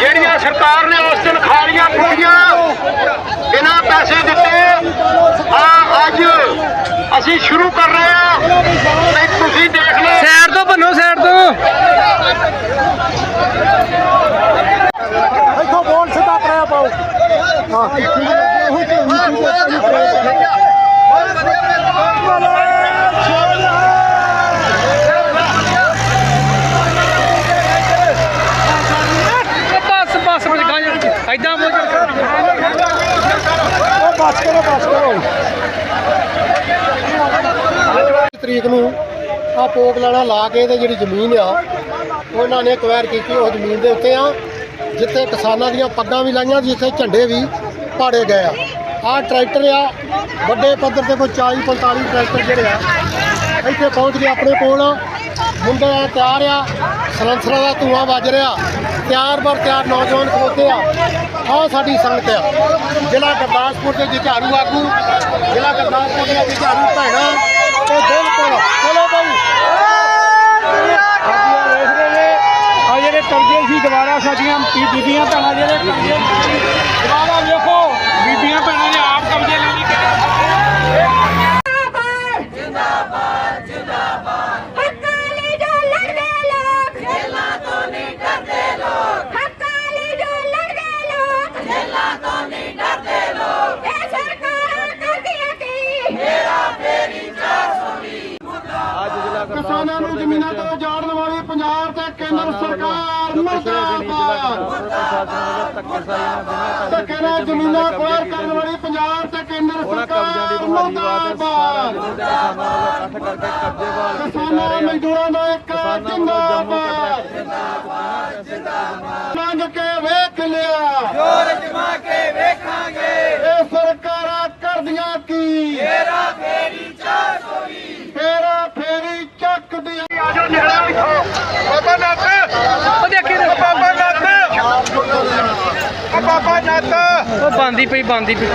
ਜਿਹੜੀਆਂ ਸਰਕਾਰ ਨੇ ਉਸ ਦਿਨ ਖਾਲੀਆਂ ਪੁੱਟੀਆਂ ਬਿਨਾਂ ਪੈਸੇ ਦਿੱਤੇ ਆ ਅੱਜ ਅਸੀਂ ਸ਼ੁਰੂ ਕਰ ਰਹੇ ਹਾਂ। ਤੇ ਤੁਸੀਂ ਦੇਖ ਲਓ। ਸਾਈਡ ਤੋਂ ਬੰਨੋ ਸਾਈਡ ਤੋਂ। ਇੱਥੋਂ ਬੋਲ ਸਿੱਧਾ ਕਰਿਆ ਪਾਓ। ਬਸ ਉਹ ਕਰੋ ਬਸ ਕਰੋ। ਤਰੀਕ ਨੂੰ ਆ ਪੋਕ ਲਾਣਾ ਲਾ ਕੇ ਤੇ ਜਿਹੜੀ ਜ਼ਮੀਨ ਆ, ਉਹਨਾਂ ਨੇ ਅਕਵਾਇਰ ਕੀਤੀ, ਉਹ ਜ਼ਮੀਨ ਦੇ ਉੱਤੇ ਆ। ਜਿੱਥੇ ਕਿਸਾਨਾਂ ਦੀਆਂ ਪੱਗਾਂ ਵੀ ਲਾਈਆਂ ਜਿੱਥੇ ਝੰਡੇ ਵੀ ਪਾੜੇ ਗਏ ਆ। ਆ ਟਰੈਕਟਰ ਆ, ਵੱਡੇ ਪੱਧਰ ਤੇ ਕੋਈ 40 45 ਟਰੈਕਟਰ ਜਿਹੜੇ ਆ, ਇੱਥੇ ਪਹੁੰਚ ਗਏ ਆਪਣੇ ਕੋਲ। ਮੁੰਡੇ ਆ, ਤਿਆਰ ਆ। ਸਲੰਸਰਾਂ ਦਾ ਧੂਆਂ ਵੱਜ ਰਿਹਾ। ਤਿਆਰ ਬਰ ਤਿਆਰ ਨੌਜਵਾਨ ਖਲੋਤੇ ਆ। ਆਹ ਸਾਡੀ ਸੰਗਤ ਆ। ਜ਼ਿਲ੍ਹਾ ਗੁਰਦਾਸਪੁਰ ਦੇ ਜੁਝਾਰੂ ਆਗੂ, ਜ਼ਿਲ੍ਹਾ ਗੁਰਦਾਸਪੁਰ ਦੀਆਂ ਜੁਝਾਰੂ ਭੈਣਾਂ ਤੇ ਬਿਲਕੁਲ ਚਲੋ ਭਾਈ ਆ ਜਿਹੜੇ ਕਰਜ਼ੇ ਸੀ ਦੁਬਾਰਾ ਸਾਡੀਆਂ ਬੀ- ਬੀਬੀਆਂ ਭੈਣਾਂ ਜਿਹੜੇ ਕਰਜ਼ੇ ਦੁਬਾਰਾ ਵੇਖੋ ਬੀਬੀਆਂ ਭੈਣਾਂ ਨੇ ਆਪ ਕਬਜ਼ੇ ਲੈ ਲਈ ਹੱਕਾਂ ਲਈ ਜੋ ਲੜਦੇ ਲੋਕ ਜੇਲਾਂ ਤੋਂ ਨਹੀਂ ਡਰਦੇ ਲੋਕ ਹੱਕਾਂ ਲਈ ਜੋ ਲੜਦੇ ਲੋਕ ਜੇਲਾਂ ਤੋਂ ਨਹੀਂ ਡਰਦੇ ਲੋਕ ਇਹ ਸਰਕਾਰਾਂ ਕਰਦੀਆਂ ਕੀ ਕਿਸਾਨਾਂ ਨੂੰ ਜ਼ਮੀਨਾਂ ਤੋਂ ਉਜਾੜਨ ਵਾਲੀ ਪੰਜਾਬ ਤੇ ਕੇਂਦਰ ਸਰਕਾਰ ਮੁਰਦਾਬਾਦ। ਧੱਕੇ ਨਾਲ ਜ਼ਮੀਨਾਂ ਅਕਵਾਇਰ ਕਰਨ ਵਾਲੀ ਪੰਜਾਬ ਤੇ ਕੇਂਦਰ ਸਰਕਾਰ ਮੁਰਦਾਬਾਦ। ਕਿਸਾਨਾਂ ਮਜ਼ਦੂਰਾਂ ਦਾ ਇੱਕ ਜਿੰਦਾਬਾਦ। ਮੰਗ ਕੇ ਵੇਖ ਲਿਆ। ਜੋਰ ਜਮਾ ਚੱਕ ਉਹ ਬੰਦੀ ਪਈ ਬੰਦੀ ਪਈ